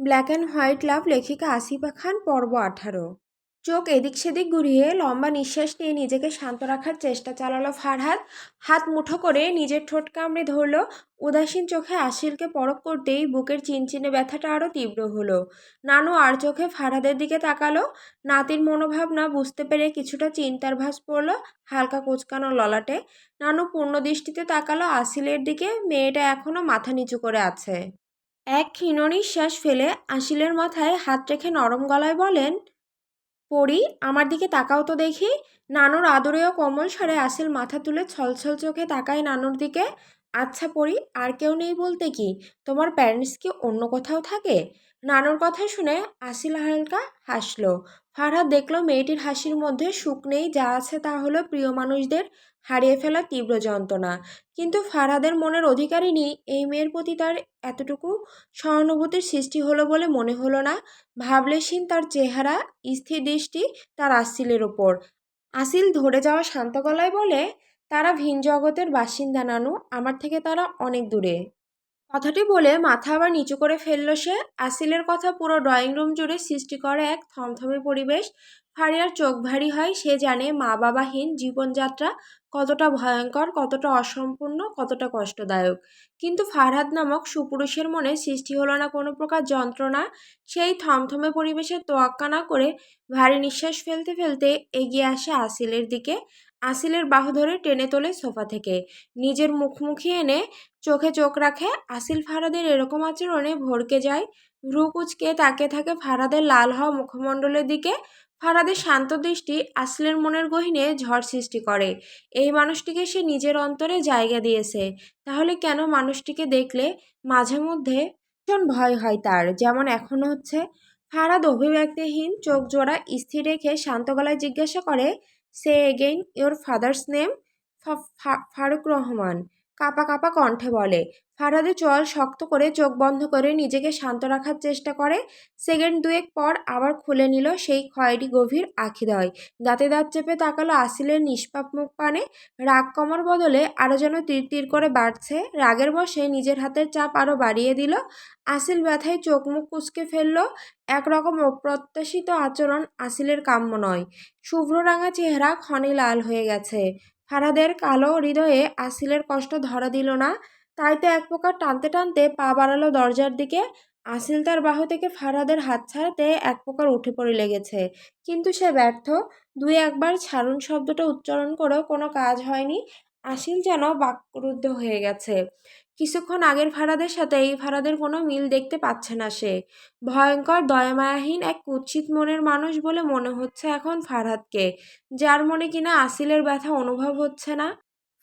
Black and white লাভ লেখিকা আসিফা খান, পর্ব আঠারো। চোখ এদিক সেদিক ঘুরিয়ে লম্বা নিঃশ্বাস নিয়ে নিজেকে শান্ত রাখার চেষ্টা চালালো ফারহাদ। হাত মুঠো করে নিজের ঠোঁট কামড়ে ধরল। উদাসীন চোখে আশিলকে পরক করতেই বুকের চিনচিনে ব্যথাটা আরও তীব্র হলো। নানু আর চোখে ফারহাদের দিকে তাকালো। নাতির মনোভাবনা বুঝতে পেরে কিছুটা চিন্তার ভাস পড়ল হালকা কুচকানো ললাটে। নানু পূর্ণ দৃষ্টিতে তাকালো আসিলের দিকে। মেয়েটা এখনও মাথা নিচু করে আছে। এক ক্ষীণ নিঃশ্বাস ফেলে আশিলের মাথায় হাত রেখে নরম গলায় বলেন, পড়ি, আমার দিকে তাকাও তো দেখি। নানুর আদরেও কোমল স্বরে আসিল মাথা তুলে ছলছল চোখে তাকায় নানুর দিকে। আচ্ছা পড়ি, আর কেউ নেই বলতে কি? তোমার প্যারেন্টস কি অন্য কোথাও থাকে? নানুর কথা শুনে আসিল হালকা হাসলো। ফারহাদ দেখল মেয়েটির হাসির মধ্যে সুখ নেই, যা আছে তা হলো প্রিয় মানুষদের হারিয়ে ফেলা তীব্র যন্ত্রণা। কিন্তু ফারহাদের মনের অধিকারিণী এই মেয়ের প্রতি তার এতটুকু সহানুভূতির সৃষ্টি হলো বলে মনে হলো না। ভাবলেশীন তার চেহারা, স্থির দৃষ্টি, তার আসিলের ওপর আসিল ধরে যাওয়া শান্ত গলায় বলে, তারা ভিন জগতের বাসিন্দা নানু, আমার থেকে তারা অনেক দূরে। কথাটি বলে মাথা আবার নিচু করে ফেলল সে। আসিলের কথা পুরো ড্রয়িং রুম জুড়ে সৃষ্টি করে এক থমথমে পরিবেশ। ফারিয়ার চোখ ভারী হয়, সে জানে মা বাবাহীন জীবনযাত্রা কতটা ভয়ঙ্কর, কতটা অসম্পূর্ণ, কতটা কষ্টদায়ক। কিন্তু ফারহাদ নামক সুপুরুষের মনে সৃষ্টি হলো না কোনো প্রকার যন্ত্রণা। সেই থমথমে পরিবেশে তোয়াক্কা না করে ভারী নিঃশ্বাস ফেলতে ফেলতে এগিয়ে আসে আসিলের দিকে। আসিলের বাহু ধরে টেনে তোলে সোফা থেকে। নিজের মুখমুখি এনে চোখে চোখ রাখে। আসিল ফারাদের এরকম আচরণে ভরকে যায়। ভ্রু কুচকে তাকে থাকে ফারাদের লাল হওয়া মুখমণ্ডলের দিকে। ফারাদের শান্ত দৃষ্টি আসলের মনের গহিনে ঝড় সৃষ্টি করে। এই মানুষটিকে সে নিজের অন্তরে জায়গা দিয়েছে। তাহলে কেন মানুষটিকে দেখলে মাঝে মধ্যে ভীষণ ভয় হয় তার? যেমন এখনও হচ্ছে, ফারাদ অভিব্যক্তিহীন চোখ জোড়া স্থির রেখে শান্ত গলায় জিজ্ঞাসা করে সে again your father's name Farooq Rahman. কাপা কাপা কণ্ঠে বলে, ফারাদে চোয়াল শক্ত করে চোখ বন্ধ করে নিজেকে শান্ত রাখার চেষ্টা করে। সেকেন্ড দুয়েক পর আবার খুলে নিল সেই খয়েরি গভীর আখিদয়। দাঁতে দাঁত চেপে তাকালো আসিলের নিষ্পাপ মুখ পানে। রাগ কমার বদলে আরও যেন তীর তীর করে বাড়ছে। রাগের বসে নিজের হাতের চাপ আরও বাড়িয়ে দিল। আসিল ব্যথায় চোখ মুখ কুচকে ফেলল। একরকম অপ্রত্যাশিত আচরণ আসিলের কাম্য নয়। শুভ্র রাঙা চেহারা ক্ষণে লাল হয়ে গেছে। ফারাদের কালো হৃদয়ে আসিলের কষ্ট ধরা দিল না। তাই তো এক প্রকার টানতে টানতে পা বাড়ালো দরজার দিকে। আসিল তার বাহু থেকে ফারাদের হাত ছাড়াতে এক প্রকার উঠে পড়ে লেগেছে। কিন্তু সে ব্যর্থ। দুই একবার ছাড়ুন শব্দটা উচ্চারণ করেও কোনো কাজ হয়নি। আসিল যেন বাকরুদ্ধ হয়ে গেছে। কিছুক্ষণ আগের ফারাদের সাথে এই ফারাদের কোনো মিল দেখতে পাচ্ছে না সে। ভয়ঙ্কর, দয়ামায়াহীন এক কুৎসিত মনের মানুষ বলে মনে হচ্ছে এখন ফারহাদকে, যার মনে কিনা আসিলের ব্যথা অনুভব হচ্ছে না।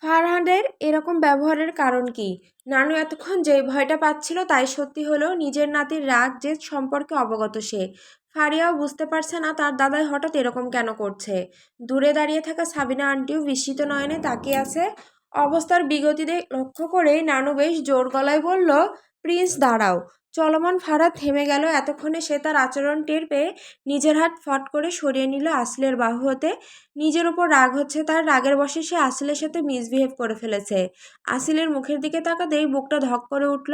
ফারহাদের এরকম ব্যবহারের কারণ কি? নানু এতক্ষণ যে ভয়টা পাচ্ছিল তাই সত্যি হলো নিজের নাতির রাগ, জেদ সম্পর্কে অবগত সে। ফারিয়াও বুঝতে পারছে না তার দাদাই হঠাৎ এরকম কেন করছে। দূরে দাঁড়িয়ে থাকা সাবিনা আন্টিও বিস্মিত নয়নে তাকিয়ে আছে। অবস্থার বিগতিতে লক্ষ্য করেই নানু বেশ জোর গলায় বলল, প্রিন্স, দাঁড়াও। চলমান ফারাদ থেমে গেল। এতক্ষণে সে তার আচরণ টের পেয়ে নিজের হাত ফট করে সরিয়ে নিল আসলের বাহু হতে। নিজের ওপর রাগ হচ্ছে তার। রাগের বসে সে আসিলের সাথে মিসবিহেভ করে ফেলেছে। আসিলের মুখের দিকে তাকাতেই বুকটা ধক করে উঠল,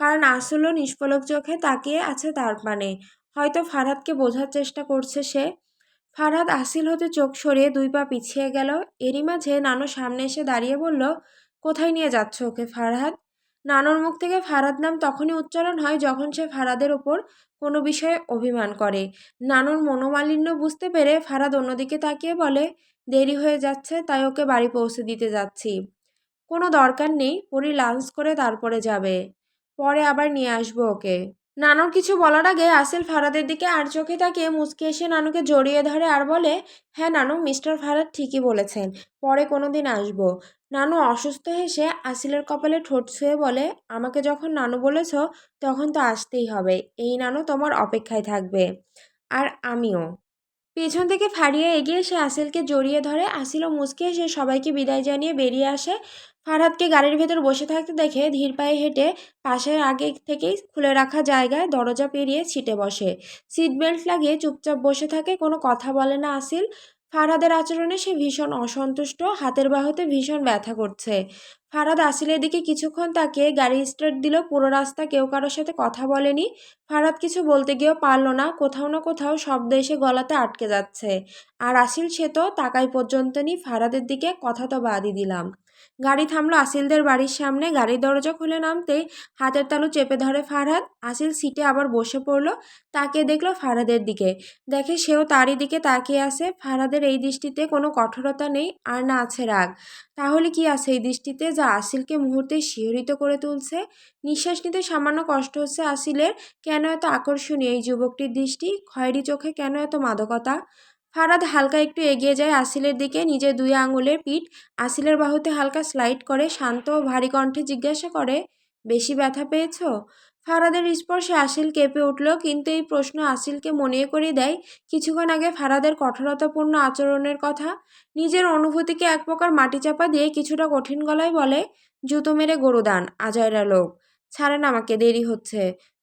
কারণ আসলও নিষ্পলক চোখে তাকিয়ে আছে তার পানে হয়তো ফারহাদকে বোঝার চেষ্টা করছে সে। ফারহাদ আসিল হতে চোখ সরিয়ে দুই পা পিছিয়ে গেল। এরই মাঝে নানু সামনে এসে দাঁড়িয়ে বলল, কোথায় নিয়ে যাচ্ছ ওকে ফারহাদ নানুর মুখ থেকে ফারাদ নাম তখনই উচ্চারণ হয় যখন সে ফারাদের ওপর কোনো বিষয়ে অভিমান করে। নানুর মনোমালিন্য বুঝতে পেরে ফারাদ অন্যদিকে তাকিয়ে বলে, দেরি হয়ে যাচ্ছে, তাই ওকে বাড়ি পৌঁছে দিতে যাচ্ছি। কোনো দরকার নেই, পরি লাঞ্চ করে তারপরে যাবে। পরে আবার নিয়ে আসব ওকে। নানুর কিছু বলার আগে আসিল ফারাদের দিকে আর চোখে তাকিয়ে মুচকে এসে নানুকে জড়িয়ে ধরে আর বলে হ্যাঁ নানু, মিস্টার ফারাদ ঠিকই বলেছেন, পরে কোনো দিন আসব। নানু অসুস্থ হেসে আসিলের কপালে ঠোঁট ছুঁয়ে বলে, আমাকে যখন নানু বলেছ, তখন তো আসতেই হবে, এই নানু তোমার অপেক্ষায় থাকবে, আর আমিও। পেছন থেকে ফাড়িয়ে এগিয়ে সে আসিলকে জড়িয়ে ধরে আসিলও মুচকে সে সবাইকে বিদায় জানিয়ে বেরিয়ে আসে। ফারহাদকে গাড়ির ভেতর বসে থাকতে দেখে ধীর পায়ে হেঁটে পাশের আগে থেকেই খুলে রাখা জায়গায় দরজা পেরিয়ে ছিটে বসে। সিট বেল্ট লাগিয়ে চুপচাপ বসে থাকে, কোনো কথা বলে না আসিল। ফারহাদের আচরণে সে ভীষণ অসন্তুষ্ট, হাতের বাহুতে ভীষণ ব্যথা করছে। ফারাদ আসিলের দিকে কিছুক্ষণ তাকে গাড়ি স্টার্ট দিল, পুরো রাস্তা কেউ কারোর সাথে কথা বলেনি। ফারাদ কিছু বলতে গিয়েও পারল না, কোথাও না কোথাও শব্দ এসে গলাতে আটকে যাচ্ছে। আর আসিল সে তো, তাকাই পর্যন্ত নি, ফারাদের দিকে কথা তো বাদই দিলাম। গাড়ি থামলো আসিলদের বাড়ির সামনে। গাড়ির দরজা খুলে নামতেই হাতের তালু চেপে ধরে ফারহাদ আসিল সিটে আবার বসে পড়ল, তাকিয়ে দেখল ফারহাদের দিকে। দেখে সেও তারই দিকে তাকিয়ে আছে। ফারহাদের এই দৃষ্টিতে কোনো কঠোরতা নেই আর না আছে রাগ। তাহলে কি আছে এই দৃষ্টিতে যা আসিলকে মুহূর্তে শিহরিত করে তুলছে? নিঃশ্বাস নিতে সামান্য কষ্ট হচ্ছে আসিলের। কেন এত আকর্ষণীয় এই যুবকটির দৃষ্টি? খয়েরি চোখে কেন এত মাদকতা? ফারাদ হালকা একটু এগিয়ে যায় আসিলের দিকে নিজের দুই আঙুলের পিঠ আসিলের বাহুতে হালকা স্লাইড করে, শান্ত ও ভারী কণ্ঠে জিজ্ঞাসা করে, বেশি ব্যথা পেয়েছ? ফারাদের স্পর্শে আসিল কেঁপে উঠল, কিন্তু এই প্রশ্ন আসিলকে মনে করিয়ে দেয়, কিছুক্ষণ আগে ফারাদের কঠোরতাপূর্ণ আচরণের কথা। নিজের অনুভূতিকে এক প্রকার মাটি চাপা দিয়ে কিছুটা কঠিন গলায় বলে, জুতো মেরে গরুদান আজয়রা লোক, ছাড়েন আমাকে, দেরি হচ্ছে।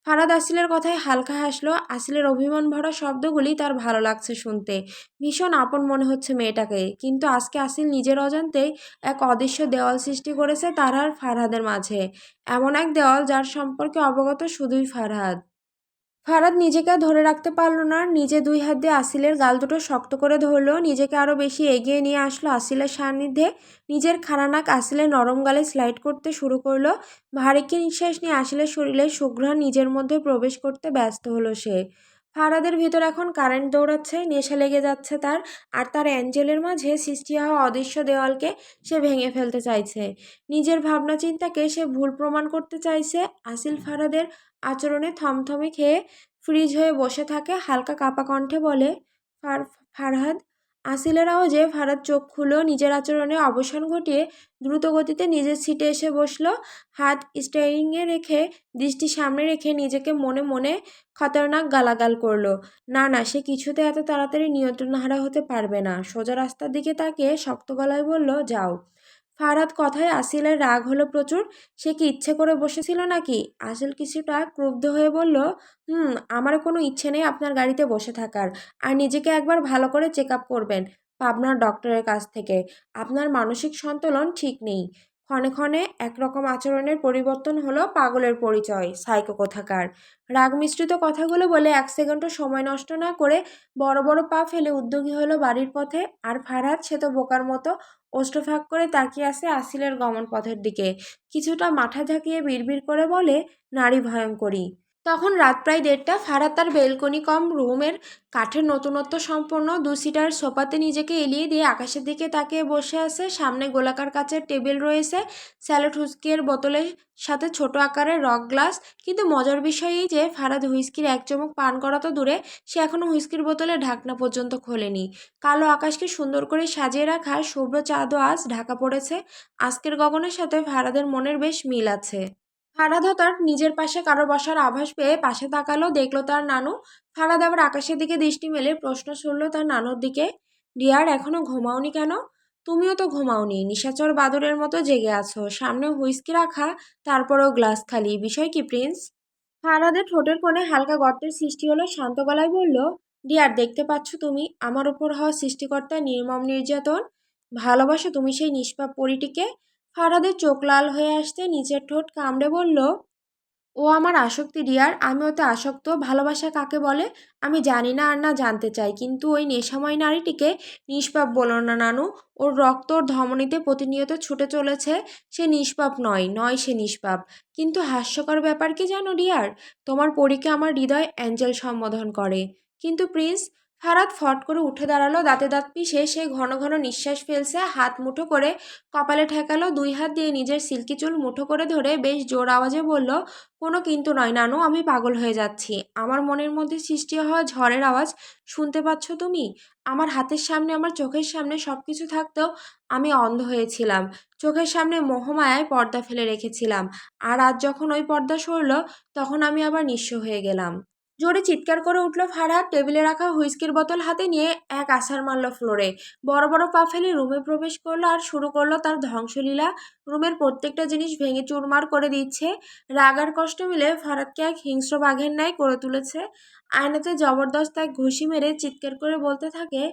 ফারাদ আসিলের কথায় হালকা হাসলো। আসিলের অভিমান ভরা শব্দগুলি তার ভালো লাগছে শুনতে। ভীষণ আপন মনে হচ্ছে মেয়েটাকে। কিন্তু আজকে আসিল নিজের অজান্তে এক অদৃশ্য দেওয়াল সৃষ্টি করেছে তার আর ফারহাদের মাঝে। এমন এক দেওয়াল যার সম্পর্কে অবগত শুধুই ফারহাদ ফারাদ নিজেকে ধরে রাখতে পারল না, নিজে দুই হাত দিয়ে আসিলের গাল দুটো শক্ত করে ধরলো, নিজেকে আরও বেশি এগিয়ে নিয়ে আসলো আসিলের সান্নিধ্যে, নিজের খারানাক আসিলের নরম গালে স্লাইড করতে শুরু করল ভারিকে নিঃশ্বাস নিয়ে আসিলের শরীরে সুঘ্রাণ নিজের মধ্যে প্রবেশ করতে ব্যস্ত হলো সে। ফারাদের ভেতর এখন কারেন্ট দৌড়াচ্ছে, নেশা লেগে যাচ্ছে তার, আর তার অ্যাঞ্জেলের মাঝে সৃষ্টি হওয়া অদৃশ্য দেওয়ালকে সে ভেঙে ফেলতে চাইছে। নিজের ভাবনা চিন্তাকে সে ভুল প্রমাণ করতে চাইছে। আসিল ফারাদের আচরণে থমথমে খেয়ে ফ্রিজ হয়ে বসে থাকে, হালকা কাপা কণ্ঠে বলে, ফার, ফারহাদ আসিলের আওয়াজে ভারত চোখ খুলো নিজের আচরণে অবসান ঘটিয়ে দ্রুত গতিতে নিজের সিটে এসে বসল। হাত স্টেয়ারিংয়ে রেখে, দৃষ্টি সামনে রেখে নিজেকে মনে মনে খতরনাক গালাগাল করল। না না, সে কিছুতে এত তাড়াতাড়ি নিয়ন্ত্রণ হারা হতে পারবে না। সোজা রাস্তার দিকে তাকে শক্ত গলায় বলল, যাও। ফারাদ কথায় আসিলের রাগ হলো প্রচুর। সে কি ইচ্ছে করে বসেছিল নাকি? আসিল কিছুটা ক্রুব্ধ হয়ে বলল, হুম, আমার কোনো ইচ্ছে নেই আপনার গাড়িতে বসে থাকার। আর নিজেকে একবার ভালো করে চেক আপ করবেন, পাবনার ডক্টরের কাছ থেকে। আপনার মানসিক সন্তুলন ঠিক নেই। ক্ষণে ক্ষণে একরকম আচরণের পরিবর্তন হলো পাগলের পরিচয়, সাইকো কোথাকার। রাগ মিশ্রিত কথাগুলো বলে এক সেকেন্ডও সময় নষ্ট না করে বড় বড় পা ফেলে উদ্যোগী হলো বাড়ির পথে। আর ফারহাদ সে তো বোকার মতো ওষ্ঠফাক করে তাকিয়ে আসে আসিলের গমন পথের দিকে। কিছুটা মাথা ঝাঁকিয়ে বিড়বিড় করে বলে, নারী ভয়ঙ্করী। তখন রাত প্রায় দেড়টা ফারাদ তার বেলকনি কম রুমের কাঠের নতুনত্ব সম্পন্ন দু সিটার সোফাতে নিজেকে এলিয়ে দিয়ে আকাশের দিকে তাকিয়ে বসে আছে। সামনে গোলাকার কাচের টেবিল রয়েছে। স্যালাড হুইস্কির বোতলের সাথে ছোট আকারের রক গ্লাস। কিন্তু মজার বিষয় এই যে ফারাদ হুইস্কির এক চমক পান করা তো দূরে। সে এখনও হুইস্কির বোতলে ঢাকনা পর্যন্ত খোলেনি। কালো আকাশকে সুন্দর করে সাজিয়ে রাখা শুভ্র চাঁদও আজ ঢাকা পড়েছে। আজকের গগনের সাথে ফারাদের মনের বেশ মিল আছে। ফারাদ তার নিজের পাশে কারও বসার আভাস পেয়ে পাশে তাকালো, দেখল তার নানু। ফারাদ আবার আকাশের দিকে দৃষ্টি মেলে, প্রশ্ন শুনল তার নানুর দিকে। ডিয়ার এখনও ঘুমাওনি কেন? তুমিও তো ঘুমাওনি, নিশাচর বাদরের মতো জেগে আছো। সামনে হুইস্কি রাখা, তারপরেও গ্লাস খালি। বিষয় কি, প্রিন্স? ফারাদের ঠোঁটের কোণে হালকা গর্তের সৃষ্টি হলো। শান্ত গলায় বলল ডিয়ার দেখতে পাচ্ছ তুমি? আমার ওপর হওয়া সৃষ্টিকর্তার নির্মম নির্যাতন। ভালোবাসো তুমি সেই নিষ্পাপ পরিটিকে। ফারাদের চোখ লাল হয়ে আসতে নিচের ঠোঁট কামড়ে বলল, ও আমার আসক্তি ডিয়ার আমি ওতে আসক্ত, ভালোবাসা কাকে বলে? আমি জানি না আর না জানতে চাই, কিন্তু ওই নেশাময় নারীটিকে নিষ্পাপ বলো না নানু, ওর রক্ত ওর ধমনীতে প্রতিনিয়ত ছুটে চলেছে, সে নিষ্পাপ নয় নয় সে নিষ্পাপ। কিন্তু হাস্যকর ব্যাপার কি জানো ডিয়ার তোমার পরীকে আমার হৃদয় অ্যাঞ্জেল সম্বোধন করে। কিন্তু প্রিন্স ফারাদ ফট করে উঠে দাঁড়াল, দাঁতে দাঁত পিষে সে ঘন ঘন নিঃশ্বাস ফেলছে, হাত মুঠো করে কপালে ঠেকালো, দুই হাত দিয়ে নিজের সিল্কি চুল মুঠো করে ধরে বেশ জোর আওয়াজে বলল, কোনো কিন্তু নয় নানু, আমি পাগল হয়ে যাচ্ছি। আমার মনের মধ্যে সৃষ্টি হওয়া ঝড়ের আওয়াজ শুনতে পাচ্ছ তুমি? আমার হাতের সামনে, আমার চোখের সামনে সব কিছু থাকতেও আমি অন্ধ হয়েছিলাম। চোখের সামনে মোহমায়ায় পর্দা ফেলে রেখেছিলাম। আর আজ যখন ওই পর্দা সরল, তখন আমি আবার নিঃস্ব হয়ে গেলাম। জোরে চিৎকার করে উঠল ফারহাদ টেবিলে রাখা হুইস্কির বোতল হাতে নিয়ে এক আছাড় মারল ফ্লোরে। বড় বড় পা ফেলে রুমে প্রবেশ করল আর শুরু করল তার ধ্বংসলীলা। রুমের প্রত্যেকটা জিনিস ভেঙে চুরমার করে দিচ্ছে। রাগার কষ্ট মিলে ফারাদকে এক হিংস্র বাঘের ন্যায় করে তুলেছে। আয়নাতে জবরদস্ত এক ঘুষি মেরে চিৎকার করে বলতে থাকে,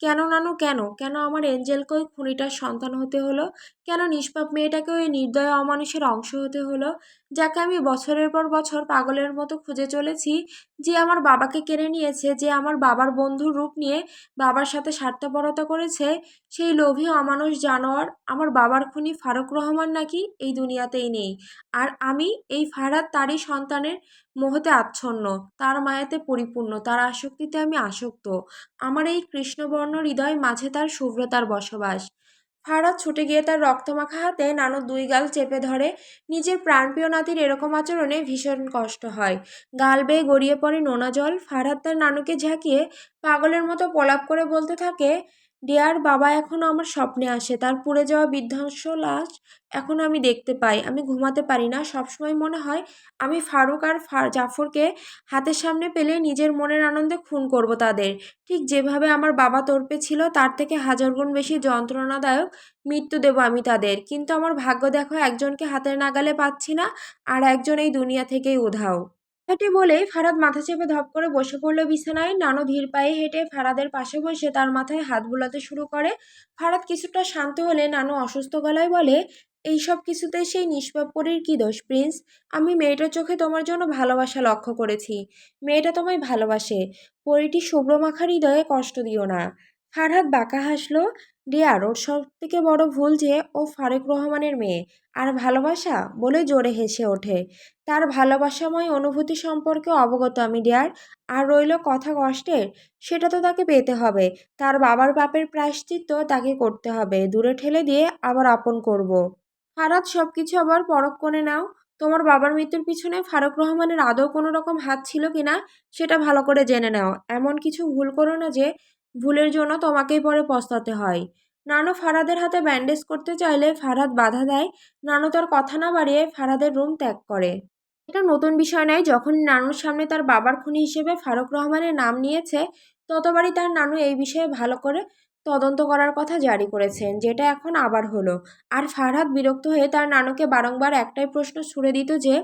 কেন নানু, কেন? কেন আমার এঞ্জেলকে ওই খুনিটার সন্তান হতে হলো? কেন নিষ্পাপ মেয়েটাকে ওই নির্দয় অমানুষের অংশ হতে হলো? যাকে আমি বছরের পর বছর পাগলের মতো খুঁজে চলেছি, যে আমার বাবাকে কেড়ে নিয়েছে, যে আমার বাবার বন্ধুর রূপ নিয়ে বাবার সাথে স্বার্থপরতা করেছে, সেই লোভী, অমানুষ জানোয়ার আমার বাবার খুনি ফারুক রহমান নাকি এই দুনিয়াতেই নেই। আর আমি এই ফারাদ তারই সন্তানের মোহতে আচ্ছন্ন, তার মায়াতে পরিপূর্ণ, তার আসক্তিতে আমি আসক্ত। আমার এই কৃষ্ণবর্ণ হৃদয় মাঝে তার শুভ্রতার বসবাস। ফারাদ ছুটে গিয়ে তার রক্তমাখা হাতে নানু দুই গাল চেপে ধরে। নিজের প্রাণপ্রিয় নাতির এরকম আচরণে ভীষণ কষ্ট হয়। গাল বেয়ে গড়িয়ে পড়ে নোনা জল। ফারহাদ তার নানুকে ঝাঁকিয়ে পাগলের মতো প্রলাপ করে বলতে থাকে ডিয়ার বাবা এখনও আমার স্বপ্নে আসে, তার পুড়ে যাওয়া বিধ্বংস লাশ এখনও আমি দেখতে পাই, আমি ঘুমাতে পারি না। সবসময় মনে হয় আমি ফারুক আর জাফরকে হাতের সামনে পেলে নিজের মনের আনন্দে খুন করব তাদের। ঠিক যেভাবে আমার বাবা তর্পে ছিল, তার থেকে হাজার গুণ বেশি যন্ত্রণাদায়ক মৃত্যু দেব আমি তাদের। কিন্তু আমার ভাগ্য দেখো, একজনকে হাতের নাগালে পাচ্ছি না, আর একজন এই দুনিয়া থেকেই উধাও। কথাটি বলেই ফারাদ মাথা চেপে ধপ করে বসে পড়ল বিছানায়। নানু ধীর পায়ে হেঁটে ফারাদের পাশে বসে তার মাথায় হাত বুলাতে শুরু করে। ফারাদ কিছুটা শান্ত হলে নানু অসুস্থ গলায় বলে এইসব কিছুতে সেই নিষ্পাপ পরীর কী দোষ, প্রিন্স? আমি মেয়েটার চোখে তোমার জন্য ভালোবাসা লক্ষ্য করেছি। মেয়েটা তোমায় ভালোবাসে। পরীটি শুভ্র মাখার হৃদয়ে কষ্ট দিও না। ফারহাদ বাঁকা হাসলো। ডিয়ার, ওর সব থেকে বড় ভুল যে ও ফারুক রহমানের মেয়ে। আর ভালোবাসা? বলে জোরে হেসে ওঠে। তার ভালোবাসাময় অনুভূতি সম্পর্কে অবগত আমি, ডিয়ার। আর রইল কথা কষ্টের? সেটা তো তাকে পেতে হবে। তার বাবার বাপের প্রায়শ্চিত্ত তাকে করতে হবে। দূরে ঠেলে দিয়ে আবার আপন করব। ফারাদ সব কিছু আবার পরক করে নাও। তোমার বাবার মৃত্যুর পিছনে ফারুক রহমানের আদৌ কোনো রকম হাত ছিল কিনা, সেটা ভালো করে জেনে নাও। এমন কিছু ভুল করো না যে ভুলের জন্য তোমাকেই পরে পস্তাতে হয়। নানু ফারাদের হাতে ব্যান্ডেজ করতে চাইলে ফারাদ বাধা দেয়। নানু তার কথা না বাড়িয়ে ফারাদের রুম ত্যাগ করে। এটা নতুন বিষয় নয়, যখন নানুর সামনে তার বাবার খুনি হিসেবে ফারুক রহমানের নাম নিয়েছে, ততবারই তার নানু এই বিষয়ে ভালো করে তদন্ত করার কথা জারি করেছেন, যেটা এখন আবার হলো। আর ফারহাদ বিরক্ত হয়ে তার নানুকে বারংবার একটাই প্রশ্ন ছুড়ে দিত যে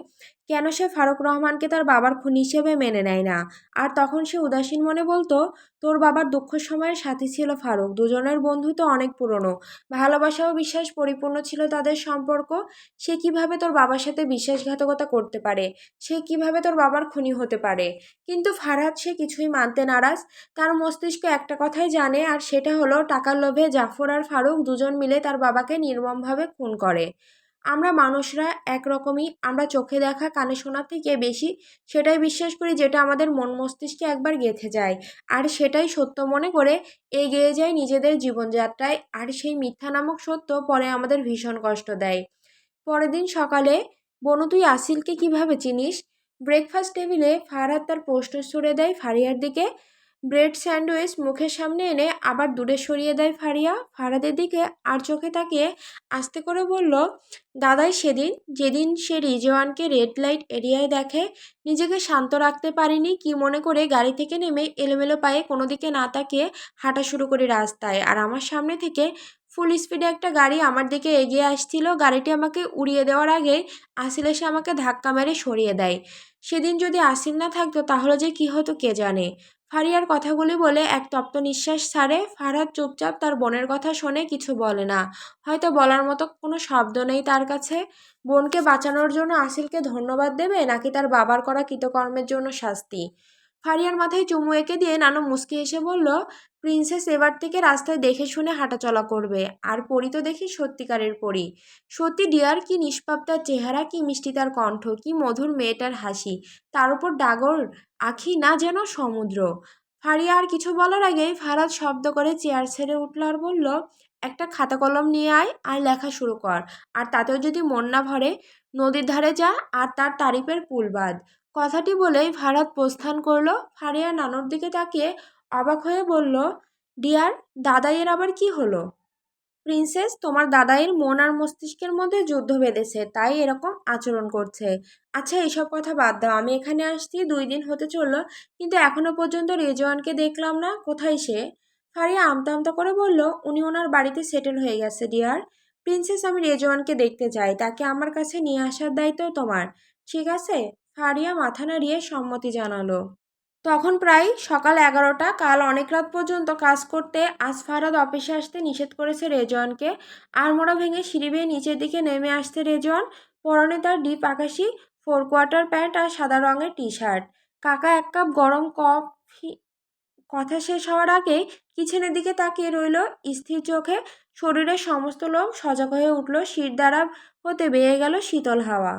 কেন সে ফারুক রহমানকে তার বাবার খুন হিসেবে মেনে নেয় না? আর তখন সে উদাসীন মনে বলতো, তোর বাবার দুঃখ সময়ের সাথী ছিল ফারুক, দুজনের বন্ধুত্ব অনেক পুরনো। ভালোবাসা ও বিশ্বাস পরিপূর্ণ ছিল তাদের সম্পর্ক। সে কীভাবে তোর বাবার সাথে বিশ্বাসঘাতকতা করতে পারে? সে কীভাবে তোর বাবার খুনি হতে পারে? কিন্তু ফারহাদ সে কিছুই মানতে নারাজ। তার মস্তিষ্ক একটা কথাই জানে, আর সেটা হলো, টাকার লোভে জাফর আর ফারুক দুজন মিলে তার বাবাকে নির্মমভাবে খুন করে। আমরা মানুষরা একরকমই, আমরা চোখে দেখা, কানে শোনার থেকে বেশি, সেটাই বিশ্বাস করি যেটা আমাদের মন মস্তিষ্কে একবার গেঁথে যায়। আর সেটাই সত্য মনে করে এগিয়ে যায় নিজেদের জীবনযাত্রায়, আর সেই মিথ্যা নামক সত্য পরে আমাদের ভীষণ কষ্ট দেয়। পরের দিন সকালে, বনু, তুই আসিলকে কীভাবে চিনিস? ব্রেকফাস্ট টেবিলে ফারহাদ তার প্রশ্ন ছুড়ে দেয় ফারিয়ার দিকে। ব্রেড স্যান্ডউইচ মুখের সামনে এনে আবার দূরে সরিয়ে দেয় ফারিয়া। ফারাদের দিকে আর চোখে তাকিয়ে আস্তে করে বলল, দাদাই সেদিন, যেদিন সে রিজওয়ানকে রেড লাইট এরিয়ায় দেখে, নিজেকে শান্ত রাখতে পারিনি কি মনে করে গাড়ি থেকে নেমে এলোমেলো পায়ে কোনো দিকে না তাকিয়ে হাঁটা শুরু করি রাস্তায়। আর আমার সামনে থেকে ফুল স্পিডে একটা গাড়ি আমার দিকে এগিয়ে আসছিল। গাড়িটি আমাকে উড়িয়ে দেওয়ার আগে আসিল এসে আমাকে ধাক্কা মেরে সরিয়ে দেয়। সেদিন যদি আসিল না থাকতো তাহলে যে কী হতো কে জানে। ফারিয়ার কথাগুলি বলে এক তপ্ত নিঃশ্বাস ছাড়ে। ফারহাদ চুপচাপ তার বোনের কথা শোনে কিছু বলে না। হয়তো বলার মতো কোনো শব্দ নেই তার কাছে। বোনকে বাঁচানোর জন্য আসিলকে ধন্যবাদ দেবে নাকি তার বাবার করা কৃতকর্মের জন্য শাস্তি? ফারিয়ার মাথায় চুমু এঁকে দিয়ে নানু মুসকি এসে বলল, প্রিন্সেস এবার থেকে রাস্তায় দেখে শুনে হাঁটাচলা করবে, আর পরি তো দেখি সত্যিকারের পরি। সত্যি ডিয়ার, কি নিষ্পাপ তার চেহারা, কি মিষ্টি তার কণ্ঠ, কি মধুর মেয়েটার হাসি, তার উপর ডাগর আখি না যেন সমুদ্র। ফারিয়া আর কিছু বলার আগেই ফারাদ শব্দ করে চেয়ার ছেড়ে উঠল আর বলল, একটা খাতা কলম নিয়ে আয়, আর লেখা শুরু কর, আর তাতেও যদি মন না ভরে, নদীর ধারে যা, আর তার তারিফের পুল বাদ কথাটি বলেই ভারত প্রস্থান করল। ফারিয়া নানুর দিকে তাকিয়ে অবাক হয়ে বলল, ডিয়ার, দাদাইয়ের আবার কি হলো? প্রিন্সেস, তোমার দাদাইয়ের মন আর মস্তিষ্কের মধ্যে যুদ্ধ বেঁধেছে, তাই এরকম আচরণ করছে। আচ্ছা এইসব কথা বাদ দাও, আমি এখানে আসছি, দুই দিন হতে চলল, কিন্তু এখনও পর্যন্ত রেজওয়ানকে দেখলাম না, কোথায় সে? ফারিয়া আমতা আমতা করে বলল, উনি ওনার বাড়িতে সেটেল হয়ে গেছে, ডিয়ার। প্রিন্সেস, আমি রেজওয়ানকে দেখতে চাই, তাকে আমার কাছে নিয়ে আসার দায়িত্ব তোমার। ঠিক আছে? ফারিয়া মাথা নাড়িয়ে সম্মতি জানালো। তখন প্রায় সকাল এগারোটা, কাল অনেক রাত পর্যন্ত কাজ করতে আজ ফারাদ অফিসে আসতে নিষেধ করেছে রেজওয়ানকে। আড়মোড়া ভেঙে সিঁড়ি বেয়ে নিচের দিকে নেমে আসতে রেজওয়ান পরনে তার ডিপ আকাশি ফোর কোয়ার্টার প্যান্ট আর সাদা রঙের টি শার্ট কাকা এক কাপ গরম কফি, কথা শেষ হওয়ার আগেই কিচেনের দিকে তাকিয়ে রইল। স্থির চোখে শরীরের সমস্ত লোক সজাগ হয়ে উঠল। শির দ্বারা হতে বেয়ে গেল শীতল হাওয়া।